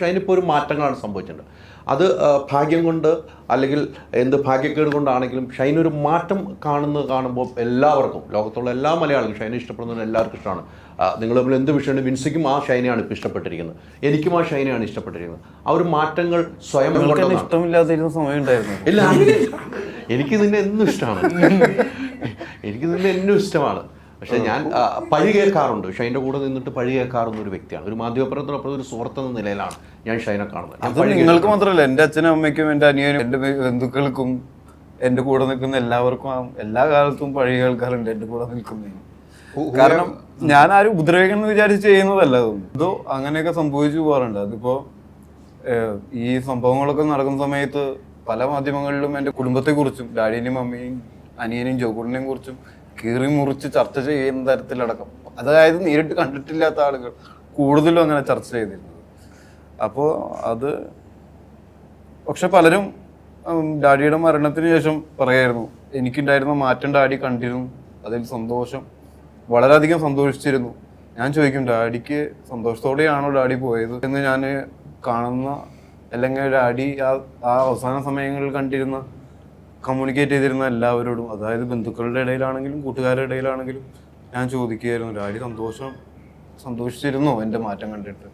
പക്ഷേ അതിനിപ്പോൾ ഒരു മാറ്റങ്ങളാണ് സംഭവിച്ചിട്ടുണ്ട് അത് ഭാഗ്യം കൊണ്ട് അല്ലെങ്കിൽ എന്ത് ഭാഗ്യക്കേട് കൊണ്ടാണെങ്കിലും ഷൈനൊരു മാറ്റം കാണുന്നത് കാണുമ്പോൾ എല്ലാവർക്കും ലോകത്തുള്ള എല്ലാ മലയാളികളും ഷൈനെ ഇഷ്ടപ്പെടുന്നതിന് എല്ലാവർക്കും ഇഷ്ടമാണ്. നിങ്ങൾ തമ്മിൽ എന്ത് വിഷയമുണ്ട് വിൻസിക്കും ആ ഷൈനയാണ് ഇപ്പോൾ ഇഷ്ടപ്പെട്ടിരിക്കുന്നത്. എനിക്കും ആ ഷൈനയാണ് ഇഷ്ടപ്പെട്ടിരിക്കുന്നത്. ആ ഒരു മാറ്റങ്ങൾ സ്വയം ഇഷ്ടമില്ലാതിരുന്ന സമയം ഉണ്ടായിരുന്നു. ഇല്ല എനിക്ക് നിന്നെ എന്നും ഇഷ്ടമാണ്. എനിക്ക് നിന്നെ എന്നും ഇഷ്ടമാണ്. പക്ഷെ ഞാൻ പഴി കേൾക്കാറുണ്ട്. ഷൈന്റെ കൂടെ നിന്നിട്ട് പഴി കേൾക്കാറുന്ന ഒരു വ്യക്തിയാണ്. ഒരു മാധ്യമപ്രവർത്തനം ഒരു സുഹൃത്ത് എന്ന നിലയിലാണ് ഞാൻ ഷൈനെ കാണുന്നത്. നിങ്ങൾക്ക് മാത്രമല്ല എന്റെ അച്ഛനും അമ്മയ്ക്കും എന്റെ അനിയനും എന്റെ ബന്ധുക്കൾക്കും എന്റെ കൂടെ നിൽക്കുന്ന എല്ലാവർക്കും എല്ലാ കാലത്തും പഴി കേൾക്കാറുണ്ട് എന്റെ കൂടെ നിൽക്കുന്ന കാരണം ഞാൻ ആരും ഉപദ്രവിക്കണം എന്ന് വിചാരിച്ച് ചെയ്യുന്നതല്ല അതോ. ഇതോ അങ്ങനെയൊക്കെ സംഭവിച്ചു പോകാറുണ്ട്. അതിപ്പോ ഈ സംഭവങ്ങളൊക്കെ നടക്കുന്ന സമയത്ത് പല മാധ്യമങ്ങളിലും എന്റെ കുടുംബത്തെക്കുറിച്ചും ഡാഡിനെയും മമ്മിയും അനിയനെയും ജോഗുടിനെയും കുറിച്ചും കീറി മുറിച്ച് ചർച്ച ചെയ്യുന്ന തരത്തിലടക്കം. അതായത് നേരിട്ട് കണ്ടിട്ടില്ലാത്ത ആളുകൾ കൂടുതലും അങ്ങനെ ചർച്ച ചെയ്തിരുന്നത്. അപ്പോൾ അത് പക്ഷെ പലരും ഡാഡിയുടെ മരണത്തിന് ശേഷം പറയായിരുന്നു എനിക്കുണ്ടായിരുന്ന മാറ്റം ഡാഡി കണ്ടിരുന്നു. അതിൽ സന്തോഷം വളരെയധികം സന്തോഷിച്ചിരുന്നു. ഞാൻ ചോദിക്കും ഡാഡിക്ക് സന്തോഷത്തോടെയാണോ ഡാഡി പോയത്? എന്ന് ഞാൻ കാണുന്ന അല്ലെങ്കിൽ ഡാഡി ആ ആ അവസാന സമയങ്ങളിൽ കണ്ടിരുന്ന കമ്മ്യൂണിക്കേറ്റ് ചെയ്തിരുന്ന എല്ലാവരോടും അതായത് ബന്ധുക്കളുടെ ഇടയിലാണെങ്കിലും കൂട്ടുകാരുടെ ഇടയിലാണെങ്കിലും ഞാൻ ചോദിക്കുകയായിരുന്നു. ഡാഡി സന്തോഷം സന്തോഷിച്ചിരുന്നോ? എന്റെ മാറ്റം കണ്ടിട്ട്.